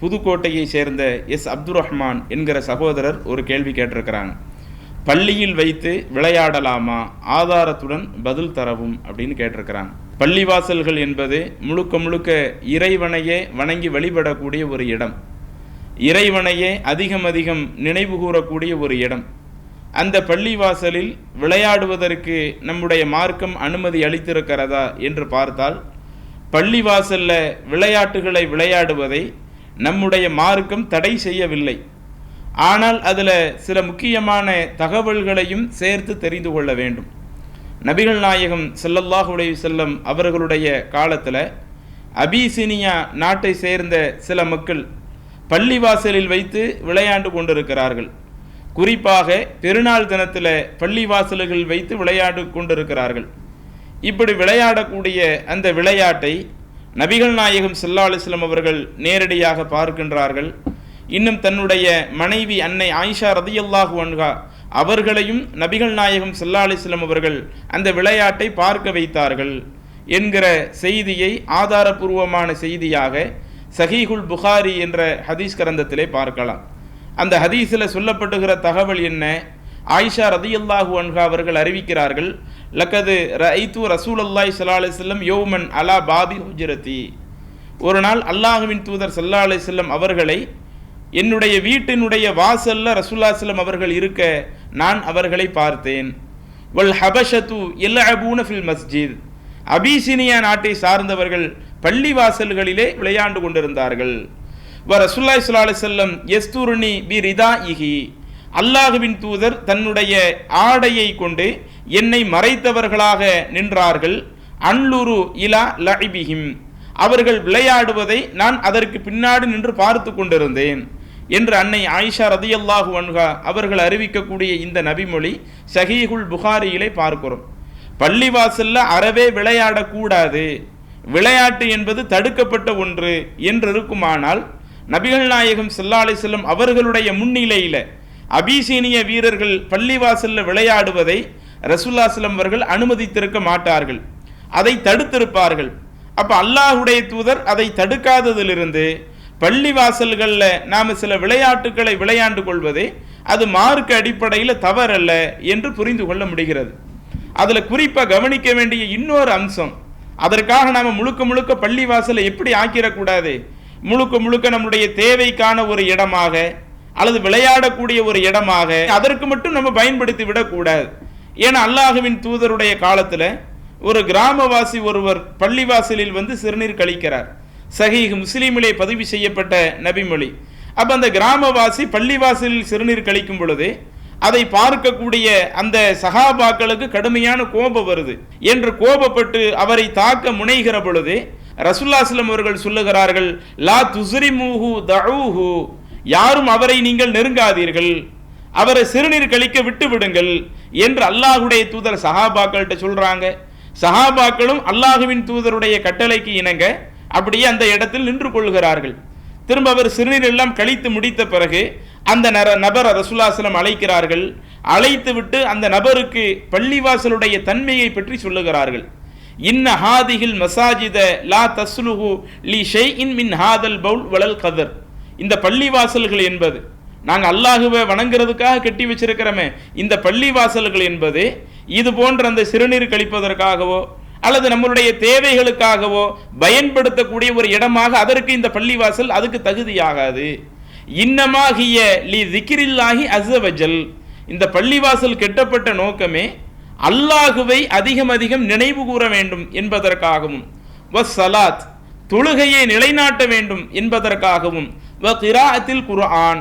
புதுக்கோட்டையை சேர்ந்த எஸ். அப்துல் ரஹ்மான் என்கிற சகோதரர் ஒரு கேள்வி கேட்டிருக்கிறாங்க. பள்ளியில் வைத்து விளையாடலாமா? ஆதாரத்துடன் பதில் தரவும் அப்படின்னு கேட்டிருக்கிறாங்க. பள்ளிவாசல்கள் என்பது முழுக்க முழுக்க இறைவனையே வணங்கி வழிபடக்கூடிய ஒரு இடம். இறைவனையே அதிகம் அதிகம் நினைவு கூறக்கூடிய ஒரு இடம். அந்த பள்ளிவாசலில் விளையாடுவதற்கு நம்முடைய மார்க்கம் அனுமதி அளித்திருக்கிறதா என்று பார்த்தால் பள்ளிவாசலில் விளையாட்டுகளை விளையாடுவதை நம்முடைய மார்க்கம் தடை செய்யவில்லை. ஆனால் அதில் சில முக்கியமான தகவல்களையும் சேர்த்து தெரிந்து கொள்ள வேண்டும். நபிகள் நாயகம் செல்லல்லாஹுடைய செல்லம் அவர்களுடைய காலத்தில் அபிசினியா நாட்டை சேர்ந்த சில மக்கள் பள்ளிவாசலில் வைத்து விளையாண்டு கொண்டிருக்கிறார்கள். குறிப்பாக பெருநாள் தினத்தில் பள்ளிவாசல்கள் வைத்து விளையாடு கொண்டிருக்கிறார்கள். இப்படி விளையாடக்கூடிய அந்த விளையாட்டை நபிகள் நாயகம் சல்லா அலைஹி அவர்கள் நேரடியாக பார்க்கின்றார்கள். இன்னும் தன்னுடைய மனைவி அன்னை ஆயிஷா ரதியல்லாஹு அன்ஹா அவர்களையும் நபிகள் நாயகம் சல்லா அலைஹி அவர்கள் அந்த விளையாட்டை பார்க்க வைத்தார்கள். என்கிற செய்தியை ஆதாரபூர்வமான செய்தியாக சஹீஹுல் புகாரி என்ற ஹதீஸ் கிரந்தத்திலே பார்க்கலாம். அந்த ஹதீஸில் சொல்லப்பட்டுகிற தகவல் என்ன? ஆயிஷா ரதியல்லாஹு அன்ஹா அவர்கள் அறிவிக்கிறார்கள் லக்கது ரைத்து ரசூல் அல்லாஹ் சல்லா செல்லம் யோமன் அலா பாபி ஹுஜரதி ஒரு நாள் அல்லாஹுவின் தூதர் சல்லா செல்லம் அவர்களை என்னுடைய வீட்டினுடைய வாசல்ல ரசூல்லா செல்லம் அவர்கள் இருக்க நான் அவர்களை பார்த்தேன். வல் ஹபஷத்து எல்லபூன ஃபில் மஸ்ஜித். அபிசினியா நாட்டை சார்ந்தவர்கள் பள்ளி வாசல்களிலே விளையாண்டு கொண்டிருந்தார்கள். வ ரசுல்லாய் சுல்லா அலி செல்லம் எஸ்தூர்னி பி ரிதா இஹி அல்லாஹுவின் தூதர் தன்னுடைய ஆடையை கொண்டு என்னை மறைத்தவர்களாக நின்றார்கள். அன்லுரு இலா லஹிபிஹிம் அவர்கள் விளையாடுவதை நான் அதற்கு பின்னாடி நின்று பார்த்து கொண்டிருந்தேன் என்று அன்னை ஆயிஷா ரதியல்லாஹு அன்ஹா அவர்கள் அறிவிக்கக்கூடிய இந்த நபிமொழி சஹீஹுல் புகாரியிலே பார்க்கிறோம். பள்ளிவாசல்ல அறவே விளையாடக்கூடாது. விளையாட்டு என்பது தடுக்கப்பட்ட ஒன்று என்று இருக்குமானால் நபிகள் நாயகம் செல்லாலை செல்லும் அவர்களுடைய முன்னிலையில் அபிசீனிய வீரர்கள் பள்ளிவாசலில் விளையாடுவதை ரசூல்லா அவர்கள் அனுமதித்திருக்க மாட்டார்கள். அதை தடுத்திருப்பார்கள். அப்போ அல்லாஹுடைய தூதர் அதை தடுக்காததிலிருந்து பள்ளி வாசல்களில் நாம் சில விளையாட்டுகளை விளையாண்டு கொள்வதே அது மார்க்க அடிப்படையில் தவறல்ல என்று புரிந்து கொள்ள முடிகிறது. அதில் குறிப்பாக கவனிக்க வேண்டிய இன்னொரு அம்சம் அதற்காக நாம் முழுக்க முழுக்க பள்ளி வாசலை எப்படி ஆக்கிடக்கூடாது முழுக்க முழுக்க நம்முடைய தேவைக்கான ஒரு இடமாக அல்லது விளையாடக்கூடிய ஒரு இடமாக அதற்கு மட்டும் நம்ம பயன்படுத்தி விடக்கூடாது. ஏன்னா அல்லாஹுவின் தூதருடைய காலத்தில் ஒரு கிராமவாசி ஒருவர் பள்ளிவாசலில் வந்து சிறுநீர் கழிக்கிறார். சஹீஹ் முஸ்லீமிலே பதிவு செய்யப்பட்ட நபிமொழி. அப்போ அந்த கிராமவாசி பள்ளிவாசலில் சிறுநீர் கழிக்கும் பொழுது அதை பார்க்கக்கூடிய அந்த சகாபாக்களுக்கு கடுமையான கோபம் வருது. என்று கோபப்பட்டு அவரை தாக்க முனைகிற பொழுது ரசுல்லாஸ்லம் அவர்கள் சொல்லுகிறார்கள் லா துசுரிமூஹு தஊஹு. யாரும் அவரை நீங்கள் நெருங்காதீர்கள். அவரை சிறுநீர் கழிக்க விட்டு விடுங்கள் என்று அல்லாஹுடைய தூதர் சஹாபாக்கள்கிட்ட சொல்றாங்க. சஹாபாக்களும் அல்லாஹுவின் தூதருடைய கட்டளைக்கு இணங்க அப்படியே அந்த இடத்தில் நின்று கொள்கிறார்கள். திரும்ப அவர் சிறுநீர் எல்லாம் கழித்து முடித்த பிறகு அந்த நர நபர் ரசுல்லாசலம் அழைக்கிறார்கள். அழைத்து விட்டு அந்த நபருக்கு பள்ளிவாசலுடைய தன்மையை பற்றி சொல்லுகிறார்கள். இன்ன ஹாதிகில் மசாஜித லா தஸ்லுஹு லி ஷெய் இன் மின் ஹாதல் பவுல் வளல் கதர். இந்த பள்ளிவாசல்கள் என்பது நாங்கள் அல்லாஹுவை வணங்குறதுக்காக கட்டி வச்சிருக்கிறோமே இந்த பள்ளிவாசல்கள் என்பது இது போன்ற அந்த சிறுநீர் கழிப்பதற்காகவோ அல்லது நம்மளுடைய தேவைகளுக்காகவோ பயன்படுத்தக்கூடிய ஒரு இடமாக அதற்கு இந்த பள்ளிவாசல் அதுக்கு தகுதியாகாது. இன்னமாகிய லி திக்கிரில்லாஹி அசவஜல் இந்த பள்ளிவாசல் கெட்டப்பட்ட நோக்கமே அல்லாஹுவை அதிகம் அதிகம் நினைவு கூற வேண்டும் என்பதற்காகவும் வ சலாத் தொழுகையை நிலைநாட்ட வேண்டும் என்பதற்காகவும் கிராத்தில் குர்ஆன்.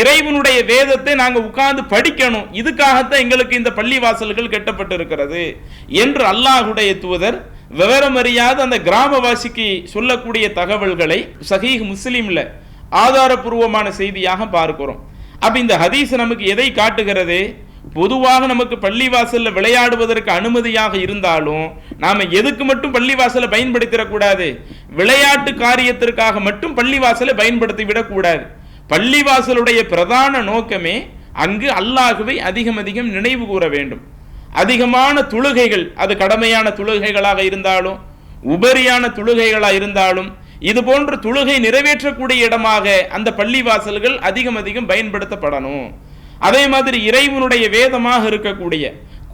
இறைவனுடைய வேதத்தை நாங்கள் உட்கார்ந்து படிக்கணும். இதுக்காகத்தான் எங்களுக்கு இந்த பள்ளி வாசல்கள் கெட்டப்பட்டிருக்கிறது. என்று அல்லாஹுடைய தூதர் விவரமறியாத அந்த கிராமவாசிக்கு சொல்லக்கூடிய தகவல்களை சஹீஹ் முஸ்லீம்ல ஆதாரபூர்வமான செய்தியாக பார்க்கிறோம். அப்ப இந்த ஹதீஸ் நமக்கு எதை காட்டுகிறது? பொதுவாக நமக்கு பள்ளிவாசலில் விளையாடுவதற்கு அனுமதியாக இருந்தாலும் நாம் எதுக்கு மட்டும் பள்ளிவாசலை பயன்படுத்திடக்கூடாது விளையாட்டு காரியத்திற்காக மட்டும் பள்ளிவாசலை பயன்படுத்தி விடக்கூடாது பள்ளிவாசலுடைய பிரதான நோக்கமே அங்கு அல்லாஹுவை அதிகம் அதிகம் நினைவு கூற வேண்டும். அதிகமான தொழுகைகள் அது கடமையான தொழுகைகளாக இருந்தாலும் உபரியான தொழுகைகளாக இருந்தாலும் இது போன்ற தொழுகை நிறைவேற்றக்கூடிய இடமாக அந்த பள்ளிவாசல்கள் அதிகம் அதிகம் பயன்படுத்தப்படணும். அதே மாதிரி இறைவனுடைய வேதமாக இருக்கக்கூடிய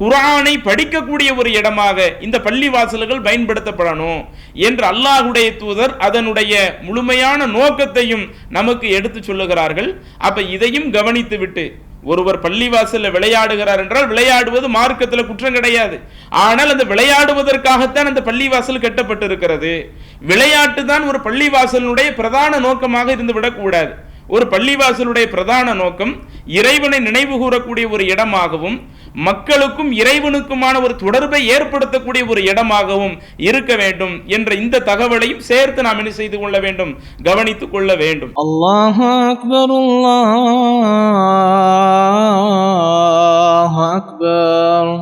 குரானை படிக்கக்கூடிய ஒரு இடமாக இந்த பள்ளிவாசல்கள் பயன்படுத்தப்படணும் என்று அல்லாஹுடைய தூதர் அதனுடைய முழுமையான நோக்கத்தையும் நமக்கு எடுத்து சொல்லுகிறார்கள். அப்ப இதையும் கவனித்துவிட்டு ஒருவர் பள்ளிவாசலில் விளையாடுகிறார் என்றால் விளையாடுவது மார்க்கத்தில் குற்றம் கிடையாது. ஆனால் அந்த விளையாடுவதற்காகத்தான் அந்த பள்ளிவாசல் கட்டப்பட்டிருக்கிறது. விளையாட்டு தான் ஒரு பள்ளிவாசலுடைய பிரதான நோக்கமாக இருந்து விடக்கூடாது. ஒரு பள்ளிவாசலுடைய பிரதான நோக்கம் இறைவனை நினைவு கூறக்கூடிய ஒரு இடமாகவும் மக்களுக்கும் இறைவனுக்குமான ஒரு தொடர்பை ஏற்படுத்தக்கூடிய ஒரு இடமாகவும் இருக்க வேண்டும் என்ற இந்த தகவலையும் சேர்த்து நாம் என்ன செய்து கொள்ள வேண்டும்? கவனித்துக் கொள்ள வேண்டும். அல்லாஹ் அக்பர் அல்லாஹ் அக்பர்.